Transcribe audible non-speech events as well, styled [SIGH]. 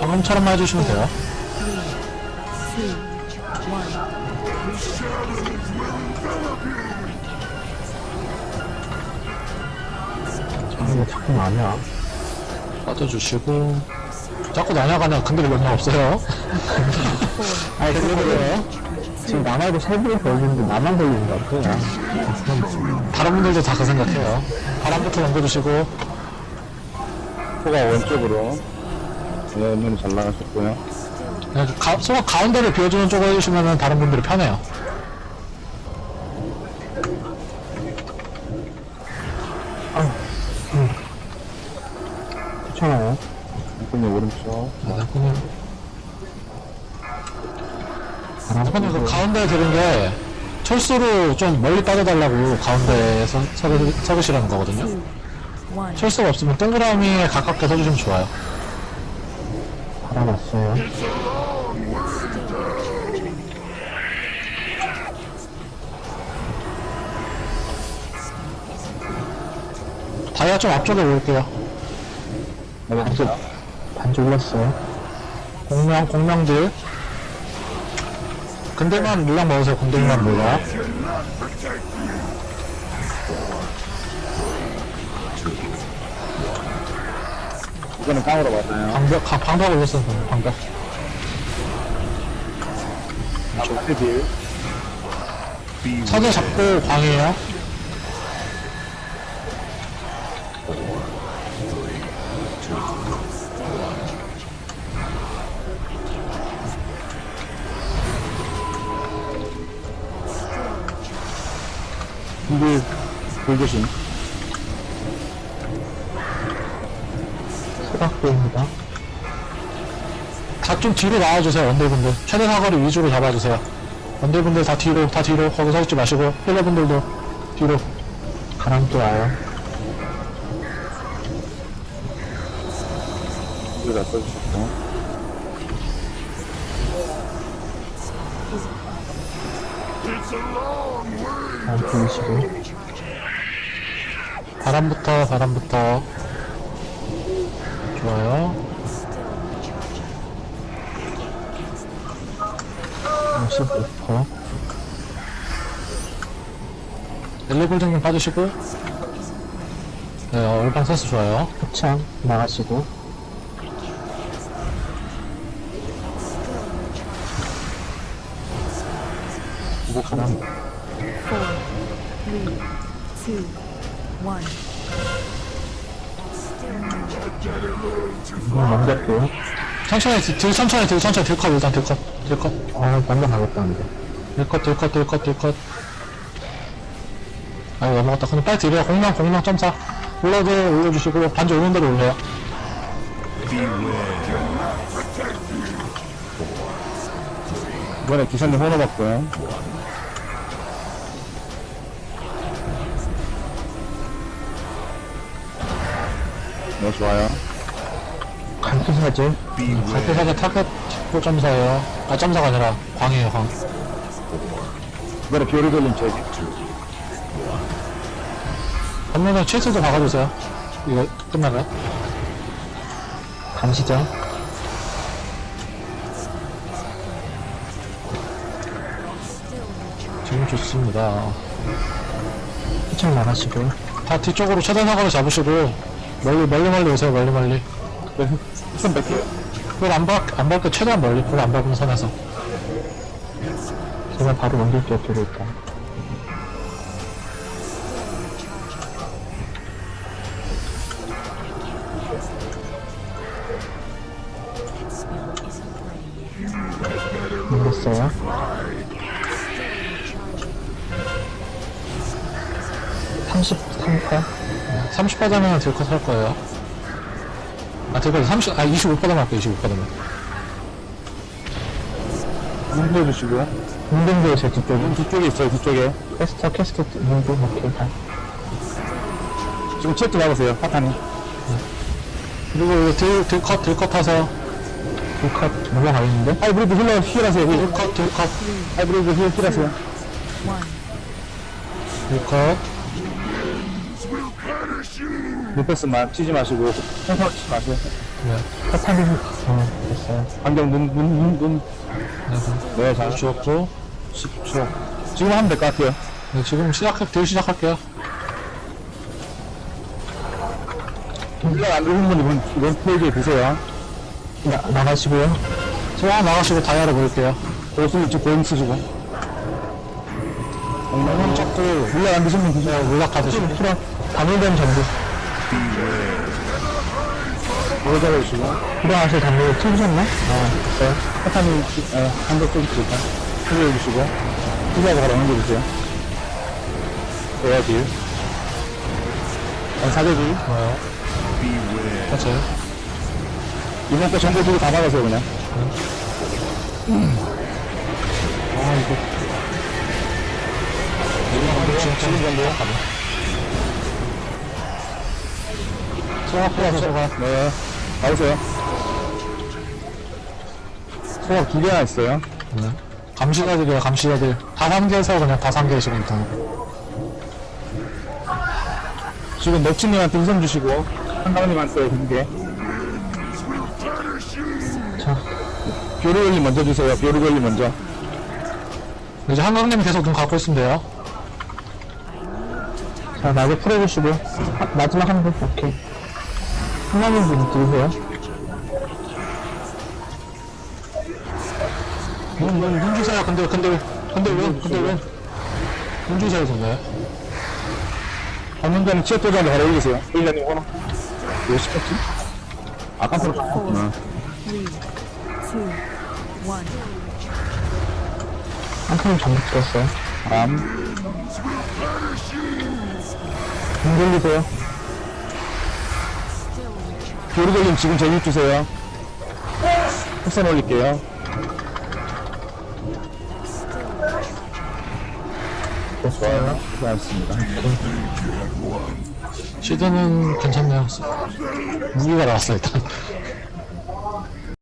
방금처럼만 해주시면 돼요. 이거 자꾸 나냐? 빠져주시고. 자꾸 나냐가냐 근데 왜 얼마 없어요? [LAUGHS] 아니, 그래요? 지금 나 말고 세 분이 걸리는데 나만 걸리는 것 같아. 다른 분들도 다 그 생각해요. 바람부터 넘겨주시고. 소가 왼쪽으로 네, 눈이 잘 나가셨고요. 그냥 가, 소가 가운데를 비워주는 쪽으로 해주시면 다른 분들이 편해요. 괜찮아요. 손님 오른쪽. 네, 그냥. 잠깐만, 그 가운데 들은 게 철수로 좀 멀리 빠져달라고 가운데에서 서, 서으시라는 거거든요. One. 철수가 없으면 동그라미에 가깝게 서주시면 좋아요. 알아봤어요. 다이아 좀 앞쪽에 올게요. 네, 반쪽. 반지 올랐어요. 공명, 공명들. 근데만 물량 먹으세요, 근데만 물량. 이거는 깡으로 맞아요. 방벽, 가- 방벽 올렸어요, 방벽. 왼쪽 딜. 서재 잡고 광이에요. 딜. 불조심. 수락도입니다. 다 좀 뒤로 나와주세요, 원딜분들. 최대 사거리 위주로 잡아주세요. 원딜분들 다 뒤로, 다 뒤로. 거기 서 있지 마시고, 힐러분들도 뒤로. 바람도 와요. 딜다 써주셨고. 바람 보이시고. 바람부터, 바람부터. 좋아요. 역시 부터 엘리골딩님 빠지시고. 네, 어, 얼방 센스 좋아요. 표창 나가시고. 바람 Four, three, two, one. 이거 넘겼고요. 천천히, 들, 들, 천천히, 들, 천천히, 들컷, 일단 들컷, 들컷. 아, 넘겨가겠다는데. 들컷, 들컷, 들컷, 들컷. 아유, 넘어갔다. 그럼 빨리 드려요. 공명, 공명 점사. 올려도 올려주시고, 반지 오는 대로 올려요. 이번에 기사님 호러 받고요. 네, 좋아요. 간표사제. 갈대사자 타겟 고 점사예요. 아, 점사가 아니라 광이에요, 광. 이번에 비오리 돌림 제기. 전면에 최스도 박아주세요. 이거 끝나가요? 감시죠. 지금 좋습니다. 표창 나가시고. 다 뒤쪽으로 최대 사거리 잡으시고, 멀리, 멀리, 멀리 오세요, 멀리, 멀리. 손 뺄게요. 그걸 안 박, 안 밟게 최대한 멀리, 그걸 안 밟은 선에서. 제가 바로 넘길게요, 뒤로 일단. 넘겼어요. 33파? 30바닥면 딜컷 할 거예요. 아, 딜컷 30, 아, 25바닥 할게요, 25바닥면. 문도 주시고요. 운동도에 제 뒤쪽에. 문 뒤쪽에 있어요, 뒤쪽에. 캐스터, 캐스트, 운동, 오케이. 다. 지금 체크 잡으세요, 파탄이. 그리고 이거 딜, 딜컷, 딜컷 하세요. 불컷 넘어가 있는데? 하이브리드 힐러 힐하세요, 힐. 딜컷, 딜컷, 하이브리드 힐 힐하세요. 딜컷. 루페스만 치지 마시고, 홍성 치지 마세요. 네. 사탄이, 어, 됐어요. 안경 눈, 눈, 눈, 눈. 네. 네, 잘. 주었고. 10초. 지금 하면 될 것 같아요. 네, 지금 시작, 딜 시작할게요. 물량 안 들으신 분 이번, 이번 페이지에 드세요. 나, 나가시고요. 소화 나가시고 다이아를 보일게요. 고수는 지금 고임 쓰시고. 엉망은 잡고, 물량 안 드신 분 드세요. 물약 다 드시고. 단일된 전부. 오래 잡아주시고. 필요하실 단일 틀으셨나? 아, 됐어요. 사탄이, 에, 한대 쏘주시고. 틀어주시고. 투자하고 바로 옮겨주세요. 에어 딜. 어, 사대기. 좋아요. 그렇죠. 이번 거 전부 두고 다 막으세요, 그냥. 아, 이거. 지금 지금 정도? 소화 풀어서 소화. 네. 가보세요. 소각 두 개나 있어요. 네. 감시자들이에요, 감시자들. 다 3개에서 그냥 다 3개씩 일단. 지금 넉치님한테 우선 주시고, 한강님한테 두 개. 자, 뷰르걸리 먼저 주세요. 뷰르걸리 먼저. 이제 한강님 계속 눈 감고 있으면 돼요. 자, 나도 풀어주시고요. 하- 마지막 한 분, 오케이. 하나님 분 들으세요. 눈, 눈, 눈 주세요. 근데, 근데, 근데 왜, 근데 왜? 전에 치어 도장도 바로 올리세요. 올리자님 호너. 왜 시켰지? 아까 서로 응. Three, two, one. 한칸 전부 들었어요. 바람. 분 돌리세요. 뷰르걸림 지금 제일 주세요. 흑선 올릴게요. 좋아요. 고맙습니다. 시드는 괜찮네요. 무기가 나왔어, 일단.